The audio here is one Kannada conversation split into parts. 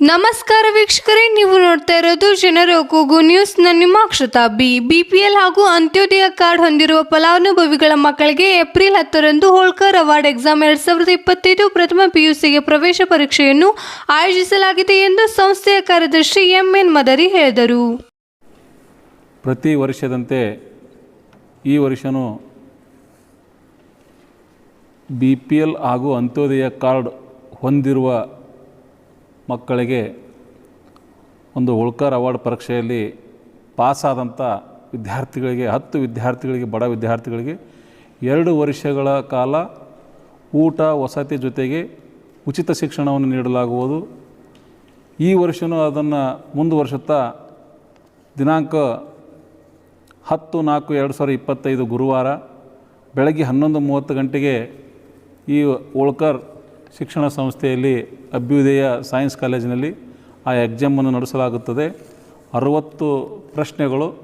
ನಮಸ್ಕಾರ ವೀಕ್ಷಕರೇ, ನೀವು ನೋಡ್ತಾ ಇರೋದು ಜನರ ಕೂಗು ನ್ಯೂಸ್ ನನ್ನ ನಿಮ್ಮ ಅಕ್ಷತಾ ಬಿ ಬಿಪಿಎಲ್ ಹಾಗೂ ಅಂತ್ಯೋದಯ ಕಾರ್ಡ್ ಹೊಂದಿರುವ ಫಲಾನುಭವಿಗಳ ಮಕ್ಕಳಿಗೆ ಏಪ್ರಿಲ್ ಹತ್ತರಂದು ಹೋಳ್ಕರ್ ಅವಾರ್ಡ್ ಎಕ್ಸಾಮ್ ಎರಡ್ ಸಾವಿರದ ಇಪ್ಪತ್ತೈದು ಪ್ರಥಮ ಪಿಯುಸಿಗೆ ಪ್ರವೇಶ ಪರೀಕ್ಷೆಯನ್ನು ಆಯೋಜಿಸಲಾಗಿದೆ ಎಂದು ಸಂಸ್ಥೆಯ ಕಾರ್ಯದರ್ಶಿ ಎಂಎನ್ ಮದರಿ ಹೇಳಿದರು. ಪ್ರತಿ ವರ್ಷದಂತೆ ಈ ವರ್ಷನೂ ಬಿ ಪಿ ಎಲ್ ಹಾಗೂ ಅಂತ್ಯೋದಯ ಕಾರ್ಡ್ ಹೊಂದಿರುವ ಮಕ್ಕಳಿಗೆ ಒಂದು ಉಳ್ಕರ್ ಅವಾರ್ಡ್ ಪರೀಕ್ಷೆಯಲ್ಲಿ ಪಾಸಾದಂಥ ವಿದ್ಯಾರ್ಥಿಗಳಿಗೆ, ಹತ್ತು ವಿದ್ಯಾರ್ಥಿಗಳಿಗೆ, ಬಡ ವಿದ್ಯಾರ್ಥಿಗಳಿಗೆ ಎರಡು ವರ್ಷಗಳ ಕಾಲ ಊಟ ವಸತಿ ಜೊತೆಗೆ ಉಚಿತ ಶಿಕ್ಷಣವನ್ನು ನೀಡಲಾಗುವುದು. ಈ ವರ್ಷವೂ ಅದನ್ನು ಮುಂದುವರಿಸುತ್ತಾ ದಿನಾಂಕ ಹತ್ತು ನಾಲ್ಕು ಎರಡು ಸಾವಿರದ ಇಪ್ಪತ್ತೈದು ಗುರುವಾರ ಬೆಳಗ್ಗೆ ಹನ್ನೊಂದು ಮೂವತ್ತು ಗಂಟೆಗೆ ಈ ಓಳ್ಕರ್ ಶಿಕ್ಷಣ ಸಂಸ್ಥೆಯಲ್ಲಿ ಅಭ್ಯುದಯ ಸೈನ್ಸ್ ಕಾಲೇಜಿನಲ್ಲಿ ಆ ಎಕ್ಸಾಮನ್ನು ನಡೆಸಲಾಗುತ್ತದೆ. ಅರುವತ್ತು ಪ್ರಶ್ನೆಗಳು,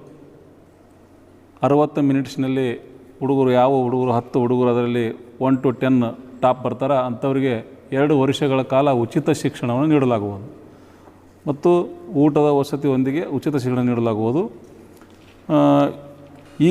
ಅರುವತ್ತು ಮಿನಿಟ್ಸ್ನಲ್ಲಿ ಹುಡುಗರು ಯಾವ ಹುಡುಗರು, ಹತ್ತು ಹುಡುಗರು ಅದರಲ್ಲಿ ಒನ್ ಟು ಟೆನ್ ಟಾಪ್ ಬರ್ತಾರೆ, ಅಂಥವರಿಗೆ ಎರಡು ವರ್ಷಗಳ ಕಾಲ ಉಚಿತ ಶಿಕ್ಷಣವನ್ನು ನೀಡಲಾಗುವುದು. ಮತ್ತು ಊಟದ ವಸತಿಯೊಂದಿಗೆ ಉಚಿತ ಶಿಕ್ಷಣ ನೀಡಲಾಗುವುದು.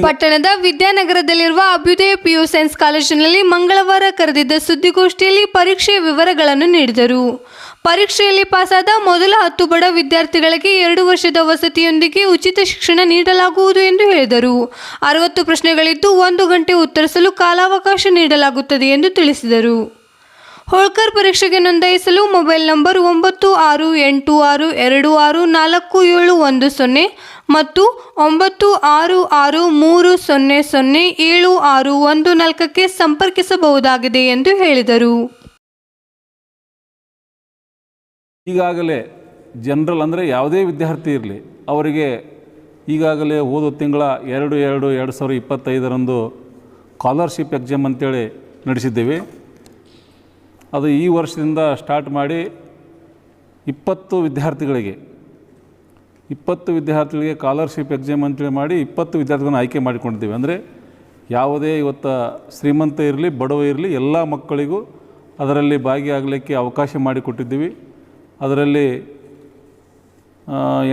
ಪಟ್ಟಣದ ವಿದ್ಯಾನಗರದಲ್ಲಿರುವ ಅಭ್ಯುದಯ ಪಿಯು ಸೈನ್ಸ್ ಕಾಲೇಜಿನಲ್ಲಿ ಮಂಗಳವಾರ ಕರೆದಿದ್ದ ಸುದ್ದಿಗೋಷ್ಠಿಯಲ್ಲಿ ಪರೀಕ್ಷೆಯ ವಿವರಗಳನ್ನು ನೀಡಿದರು. ಪರೀಕ್ಷೆಯಲ್ಲಿ ಪಾಸಾದ ಮೊದಲ ಹತ್ತು ಬಡ ವಿದ್ಯಾರ್ಥಿಗಳಿಗೆ ಎರಡು ವರ್ಷದ ವಸತಿಯೊಂದಿಗೆ ಉಚಿತ ಶಿಕ್ಷಣ ನೀಡಲಾಗುವುದು ಎಂದು ಹೇಳಿದರು. ಅರವತ್ತು ಪ್ರಶ್ನೆಗಳಿದ್ದು ಒಂದು ಗಂಟೆ ಉತ್ತರಿಸಲು ಕಾಲಾವಕಾಶ ನೀಡಲಾಗುತ್ತದೆ ಎಂದು ತಿಳಿಸಿದರು. ಹೋಳ್ಕರ್ ಪರೀಕ್ಷೆಗೆ ನೋಂದಾಯಿಸಲು ಮೊಬೈಲ್ ನಂಬರ್ ಒಂಬತ್ತು ಆರು ಎಂಟು ಆರು ಎರಡು ಆರು ನಾಲ್ಕು ಏಳು ಒಂದು ಸೊನ್ನೆ ಮತ್ತು ಒಂಬತ್ತು ಆರು ಆರು ಮೂರು ಸೊನ್ನೆ ಸೊನ್ನೆ ಏಳು ಆರು ಒಂದು ನಾಲ್ಕಕ್ಕೆ ಸಂಪರ್ಕಿಸಬಹುದಾಗಿದೆ ಎಂದು ಹೇಳಿದರು. ಈಗಾಗಲೇ ಜನರಲ್ ಅಂದರೆ ಯಾವುದೇ ವಿದ್ಯಾರ್ಥಿ ಇರಲಿ, ಅವರಿಗೆ ಈಗಾಗಲೇ ಓದು ತಿಂಗಳ ಎರಡು ಎರಡು ಎರಡು ಸಾವಿರದ ಇಪ್ಪತ್ತೈದರಂದು ಸ್ಕಾಲರ್ಶಿಪ್ ಎಕ್ಸಾಮ್ ಅಂತೇಳಿ ನಡೆಸಿದ್ದೇವೆ. ಅದು ಈ ವರ್ಷದಿಂದ ಸ್ಟಾರ್ಟ್ ಮಾಡಿ ಇಪ್ಪತ್ತು ವಿದ್ಯಾರ್ಥಿಗಳಿಗೆ ಇಪ್ಪತ್ತು ವಿದ್ಯಾರ್ಥಿಗಳಿಗೆ ಕಾಲರ್ಶಿಪ್ ಎಕ್ಸಾಮ್ ಅಂತೇಳಿ ಮಾಡಿ ಇಪ್ಪತ್ತು ವಿದ್ಯಾರ್ಥಿಗಳನ್ನು ಆಯ್ಕೆ ಮಾಡಿಕೊಂಡಿದ್ದೀವಿ. ಅಂದರೆ ಯಾವುದೇ ಇವತ್ತು ಶ್ರೀಮಂತ ಇರಲಿ, ಬಡವ ಇರಲಿ, ಎಲ್ಲ ಮಕ್ಕಳಿಗೂ ಅದರಲ್ಲಿ ಭಾಗಿಯಾಗಲಿಕ್ಕೆ ಅವಕಾಶ ಮಾಡಿಕೊಟ್ಟಿದ್ದೀವಿ. ಅದರಲ್ಲಿ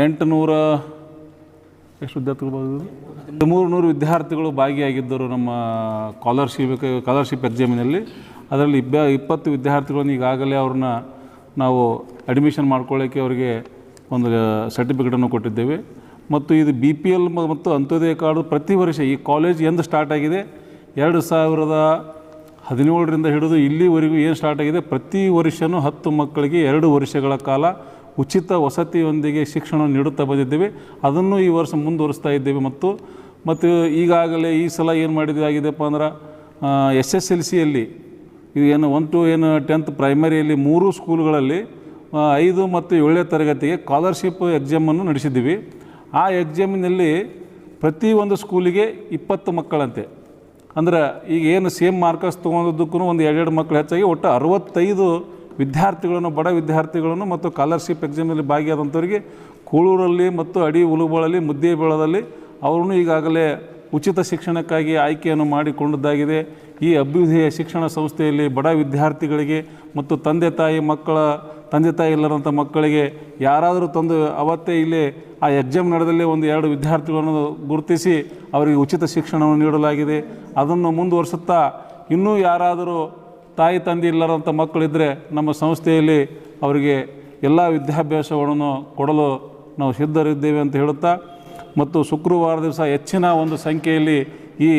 ಎಂಟುನೂರ, ಎಷ್ಟು ವಿದ್ಯಾರ್ಥಿಗಳು ಭಾಗಿಯಾಗಿದ್ರು ಮೂರು ನೂರು ವಿದ್ಯಾರ್ಥಿಗಳು ಭಾಗಿಯಾಗಿದ್ದರು ನಮ್ಮ ಸ್ಕಾಲರ್ಶಿಪ್ ಸ್ಕಾಲರ್ಶಿಪ್ ಎಕ್ಸಾಮಿನಲ್ಲಿ. ಅದರಲ್ಲಿ ಇಬ್ಬ ಇಪ್ಪತ್ತು ವಿದ್ಯಾರ್ಥಿಗಳನ್ನು ಈಗಾಗಲೇ ಅವ್ರನ್ನ ನಾವು ಅಡ್ಮಿಷನ್ ಮಾಡ್ಕೊಳ್ಳೋಕ್ಕೆ ಅವರಿಗೆ ಒಂದು ಸರ್ಟಿಫಿಕೇಟನ್ನು ಕೊಟ್ಟಿದ್ದೇವೆ. ಮತ್ತು ಇದು ಬಿ ಪಿ ಎಲ್ ಮತ್ತು ಅಂತ್ಯೋದಯ ಕಾರ್ಡು ಪ್ರತಿ ವರ್ಷ ಈ ಕಾಲೇಜ್ ಎಂದು ಸ್ಟಾರ್ಟ್ ಆಗಿದೆ? ಎರಡು ಸಾವಿರದ ಹದಿನೇಳರಿಂದ ಹಿಡಿದು ಇಲ್ಲಿವರೆಗೂ ಏನು ಸ್ಟಾರ್ಟ್ ಆಗಿದೆ? ಪ್ರತಿ ವರ್ಷವೂ ಹತ್ತು ಮಕ್ಕಳಿಗೆ ಎರಡು ವರ್ಷಗಳ ಕಾಲ ಉಚಿತ ವಸತಿಯೊಂದಿಗೆ ಶಿಕ್ಷಣ ನೀಡುತ್ತಾ ಬಂದಿದ್ದೇವೆ. ಅದನ್ನು ಈ ವರ್ಷ ಮುಂದುವರಿಸ್ತಾ ಇದ್ದೇವೆ. ಮತ್ತು ಮತ್ತು ಈಗಾಗಲೇ ಈ ಸಲ ಏನು ಮಾಡಿದಾಗಿದೆಪ್ಪ ಅಂದ್ರೆ ಎಸ್ ಎಸ್ ಎಲ್ ಸಿಯಲ್ಲಿ ಇದು ಏನು ಒನ್ ಟು ಏನು ಟೆಂತ್ ಪ್ರೈಮರಿಯಲ್ಲಿ ಮೂರು ಸ್ಕೂಲ್ಗಳಲ್ಲಿ ಐದು ಮತ್ತು ಏಳನೇ ತರಗತಿಗೆ ಸ್ಕಾಲರ್ಶಿಪ್ ಎಕ್ಸಾಮನ್ನು ನಡೆಸಿದ್ದೀವಿ. ಆ ಎಕ್ಸಾಮಿನಲ್ಲಿ ಪ್ರತಿ ಒಂದು ಸ್ಕೂಲಿಗೆ ಇಪ್ಪತ್ತು ಮಕ್ಕಳಂತೆ. ಅಂದ್ರೆ ಈಗ ಏನು ಸೇಮ್ ಮಾರ್ಕಸ್ ತೊಗೊಂಡಿದ್ದಕ್ಕೂ ಒಂದು ಎರಡೆರಡು ಮಕ್ಕಳು ಹೆಚ್ಚಾಗಿ ಒಟ್ಟು ಅರವತ್ತೈದು ವಿದ್ಯಾರ್ಥಿಗಳನ್ನು, ಬಡ ವಿದ್ಯಾರ್ಥಿಗಳನ್ನು ಮತ್ತು ಸ್ಕಾಲರ್ಶಿಪ್ ಎಕ್ಸಾಮಲ್ಲಿ ಭಾಗಿಯಾದಂಥವ್ರಿಗೆ, ಕೂಳೂರಲ್ಲಿ ಮತ್ತು ಅಡಿ ಉಲುಬಳಲ್ಲಿ, ಮುದ್ದೇಬಳದಲ್ಲಿ, ಅವ್ರನ್ನೂ ಈಗಾಗಲೇ ಉಚಿತ ಶಿಕ್ಷಣಕ್ಕಾಗಿ ಆಯ್ಕೆಯನ್ನು ಮಾಡಿಕೊಂಡದ್ದಾಗಿದೆ. ಈ ಅಭ್ಯುದಯ ಶಿಕ್ಷಣ ಸಂಸ್ಥೆಯಲ್ಲಿ ಬಡ ವಿದ್ಯಾರ್ಥಿಗಳಿಗೆ ಮತ್ತು ತಂದೆ ತಾಯಿ ಮಕ್ಕಳ, ತಂದೆ ತಾಯಿ ಇಲ್ಲದಂಥ ಮಕ್ಕಳಿಗೆ ಯಾರಾದರೂ ತಂದು ಅವತ್ತೇ ಇಲ್ಲಿ ಆ ಎಕ್ಸಾಮ್ ನಡೆದಲ್ಲಿ ಒಂದು ಎರಡು ವಿದ್ಯಾರ್ಥಿಗಳನ್ನು ಗುರುತಿಸಿ ಅವರಿಗೆ ಉಚಿತ ಶಿಕ್ಷಣವನ್ನು ನೀಡಲಾಗಿದೆ. ಅದನ್ನು ಮುಂದುವರಿಸುತ್ತಾ ಇನ್ನೂ ಯಾರಾದರೂ ತಾಯಿ, ತಂದೆ ಇಲ್ಲದಂಥ ಮಕ್ಕಳಿದ್ದರೆ ನಮ್ಮ ಸಂಸ್ಥೆಯಲ್ಲಿ ಅವರಿಗೆ ಎಲ್ಲ ವಿದ್ಯಾಭ್ಯಾಸಗಳನ್ನು ಕೊಡಲು ನಾವು ಸಿದ್ಧರಿದ್ದೇವೆ ಅಂತ ಹೇಳುತ್ತಾ ಮತ್ತು ಶುಕ್ರವಾರ ದಿವಸ ಹೆಚ್ಚಿನ ಒಂದು ಸಂಖ್ಯೆಯಲ್ಲಿ ಈ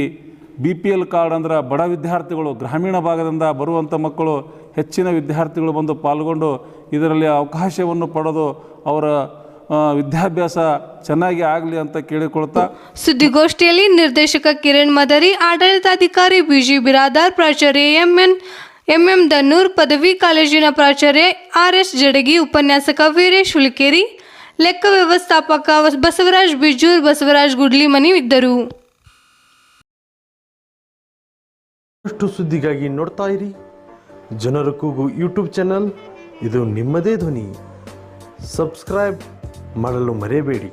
ಬಿ ಪಿ ಎಲ್ ಕಾರ್ಡ್ ಅಂದ್ರೆ ಬಡ ವಿದ್ಯಾರ್ಥಿಗಳು, ಗ್ರಾಮೀಣ ಭಾಗದಿಂದ ಬರುವಂಥ ಮಕ್ಕಳು ಹೆಚ್ಚಿನ ವಿದ್ಯಾರ್ಥಿಗಳು ಬಂದು ಪಾಲ್ಗೊಂಡು ಇದರಲ್ಲಿ ಅವಕಾಶವನ್ನು ಪಡೆದು ಅವರ ವಿದ್ಯಾಭ್ಯಾಸ ಚೆನ್ನಾಗಿ ಆಗಲಿ ಅಂತ ಕೇಳಿಕೊಳ್ತಾ. ಸುದ್ದಿಗೋಷ್ಠಿಯಲ್ಲಿ ನಿರ್ದೇಶಕ ಕಿರಣ್ ಮದರಿ, ಆಡಳಿತಾಧಿಕಾರಿ ಬಿಜಿ ಬಿರಾದಾರ್, ಪ್ರಾಚಾರ್ಯ ಎಂಎನ್ ಎಂ ದನ್ನೂರ್ ಪದವಿ ಕಾಲೇಜಿನ ಪ್ರಾಚಾರ್ಯ ಆರ್ ಎಸ್ ಜಡಗಿ, ಉಪನ್ಯಾಸಕ ವೀರೇಶ್ ಹುಲಿಕೇರಿ ಲೆಕ್ಕ ವ್ಯವಸ್ಥಾಪಕ ಬಸವರಾಜ್ ಬಿಜೂರ್ ಬಸವರಾಜ್ ಗುಡ್ಲಿಮನಿ ಇದ್ದರು. ಅಷ್ಟು ಸುದ್ದಿಗಾಗಿ ನೋಡ್ತಾ ಇರಿ. ಜನರ ಕೂಗು ಯೂಟ್ಯೂಬ್ ಚಾನಲ್, ಇದು ನಿಮ್ಮದೇ ಧ್ವನಿ. ಸಬ್ಸ್ಕ್ರೈಬ್ ಮಾಡಲು ಮರೆಯಬೇಡಿ.